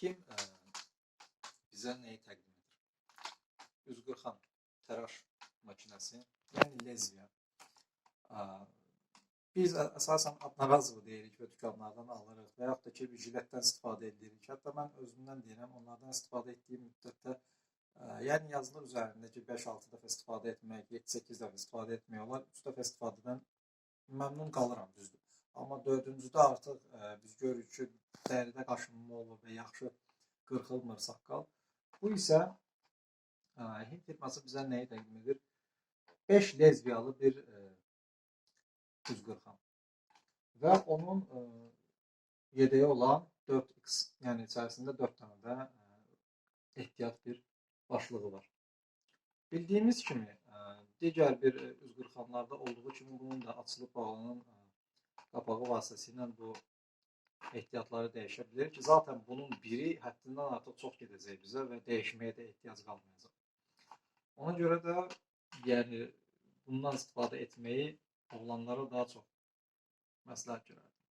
Kim e, bize neyi təqdim edir? Üzqırxan təraş makinesi, yəni lezbiya. E, Biz əsasən Adnarazıvı deyirik və dükanlardan alırıq və yaxud da ki, bir jiletdən istifadə edirik. Hətta mən özümdən deyirəm, onlardan istifadə etdiyim müddətdə yəni yazılır üzərində ki, 5-6 dəfə istifadə etmək, 7-8 dəfə istifadə etmək olar. 3 dəfə istifadədən məmnun qalıram düzdür. Amma dördüncüdə artıq ə, biz görürük ki, dəridə qaşınma olur və yaxşı qırxılmır saqqal. Bu isə ə, Hind firması bizə nəyi təqdim edir? 5 lezbiyalı bir ə, üzqırxan. Və onun ə, yedeği olan 4x, yəni içərisində 4 dənə də ə, ehtiyat bir başlığı var. Bildiyimiz kimi ə, digər bir üzqırxanlarda olduğu kimi bunun da açılıb bağlanan ə, qapağı vasitəsilə bu ehtiyatları dəyişə bilər ki, zaten bunun biri həddindən artıq çox gedəcək bizə və dəyişməyə də ehtiyac qalmayacaq. Ona görə də yəni bundan istifadə etməyi oğlanlara daha çox məsləhət görərdim.